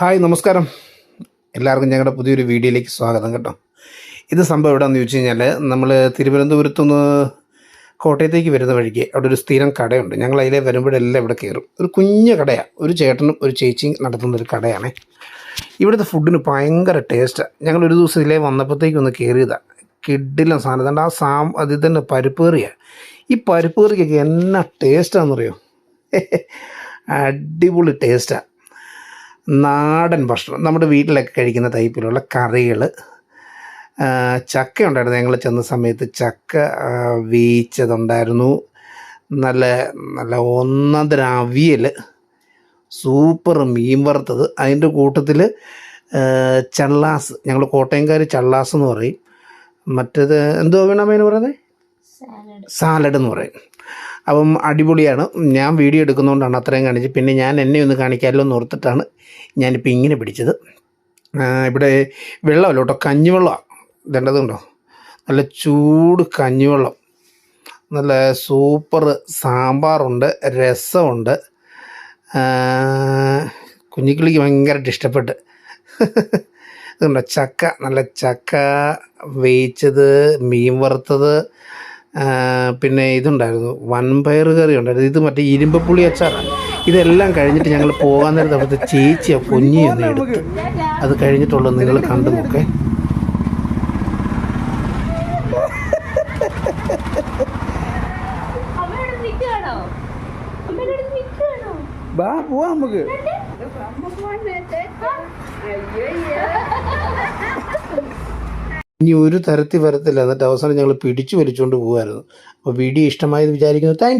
Hi നമസ്കാരം. എല്ലാവർക്കും ഞങ്ങളുടെ പുതിയൊരു വീഡിയോയിലേക്ക് സ്വാഗതം കേട്ടോ. ഇത് സംഭവം എവിടെയാണെന്ന് ചോദിച്ചു കഴിഞ്ഞാൽ നമ്മൾ തിരുവനന്തപുരത്തുനിന്ന് കോട്ടയത്തേക്ക് വരുന്ന വഴിക്ക് അവിടെ ഒരു സ്ഥിരം കടയുണ്ട്. ഞങ്ങൾ അതിലെ വരുമ്പോഴെല്ലാം ഇവിടെ കയറും. ഒരു കുഞ്ഞു കടയാണ് ഒരു ചേട്ടനും ഒരു ചേച്ചിയും നടത്തുന്ന ഒരു കടയാണ്. ഇവിടുത്തെ ഫുഡിന് ഭയങ്കര ടേസ്റ്റാണ് ഞങ്ങൾ ഒരു ദിവസം ഇതിലേ വന്നപ്പോഴത്തേക്ക് ഒന്ന് കയറിയതാണ് കിഡിലും സാധനം. അതുകൊണ്ട് ആ സാം അതിൽ തന്നെ പരിപ്പ് കറിയാണ് ഈ പരിപ്പ് കറിക്കൊക്കെ എന്നാ ടേസ്റ്റാണെന്നറിയോ അടിപൊളി ടേസ്റ്റാണ് നാടൻ ഭക്ഷണം. നമ്മുടെ വീട്ടിലൊക്കെ കഴിക്കുന്ന ടൈപ്പിലുള്ള കറികൾ. ചക്ക ഉണ്ടായിരുന്നു ഞങ്ങൾ ചെന്ന സമയത്ത് ചക്ക വീച്ചതുണ്ടായിരുന്നു നല്ല നല്ല ഒന്നര അവിയൽ സൂപ്പർ മീൻ വറുത്തത്. അതിന്റെ കൂട്ടത്തിൽ ചള്ളാസ്. ഞങ്ങൾ കോട്ടയംകാർ ചള്ളാസ് എന്ന് പറയും. മറ്റേത് എന്തോ വേണമെന്ന് പറയുന്നത്? സാലഡ് എന്ന് പറയും. അപ്പം അടിപൊളിയാണ്. ഞാൻ വീഡിയോ എടുക്കുന്നതുകൊണ്ടാണ് അത്രയും കാണിച്ചത്. പിന്നെ ഞാൻ എന്നെ ഒന്ന് കാണിക്കാമല്ലോ എന്ന് ഓർത്തിട്ടാണ് ഞാനിപ്പോൾ ഇങ്ങനെ പിടിച്ചത്. ഇവിടെ വെള്ളമല്ല കേട്ടോ കഞ്ഞിവെള്ളമാണ് ഇതേണ്ടതുണ്ടോ നല്ല ചൂട് കഞ്ഞിവെള്ളം. നല്ല സൂപ്പർ സാമ്പാറുണ്ട് രസമുണ്ട്. കുഞ്ഞിക്കിളിക്ക് ഭയങ്കരമായിട്ട് ഇഷ്ടപ്പെട്ട്. ഇതുണ്ടോ? ചക്ക നല്ല ചക്ക വേവിച്ചത് മീൻ വറുത്തത് പിന്നെ ഇതുണ്ടായിരുന്നു. വൻപയർ കറി ഉണ്ടായിരുന്നു. ഇത് മറ്റേ ഇരുമ്പപ്പുളി അച്ചാറാണ് ഇതെല്ലാം കഴിഞ്ഞിട്ട് ഞങ്ങൾ പോകാൻ നേരത്തെ അവിടുത്തെ ചേച്ചിയ പൊന്നി എടുത്തു. എടുത്ത് അത് കഴിഞ്ഞിട്ടുള്ളത് നിങ്ങൾ കണ്ടു നോക്കേ. ബാ പോവാ നമുക്ക്. ഇനി ഒരു തരത്തിൽ വരത്തില്ല. എന്നിട്ട് അവസാനം ഞങ്ങൾ പിടിച്ചു വലിച്ചുകൊണ്ട് പോകുമായിരുന്നു അപ്പോൾ വീഡിയോ ഇഷ്ടമായെന്ന് വിചാരിക്കുന്നു. താങ്ക്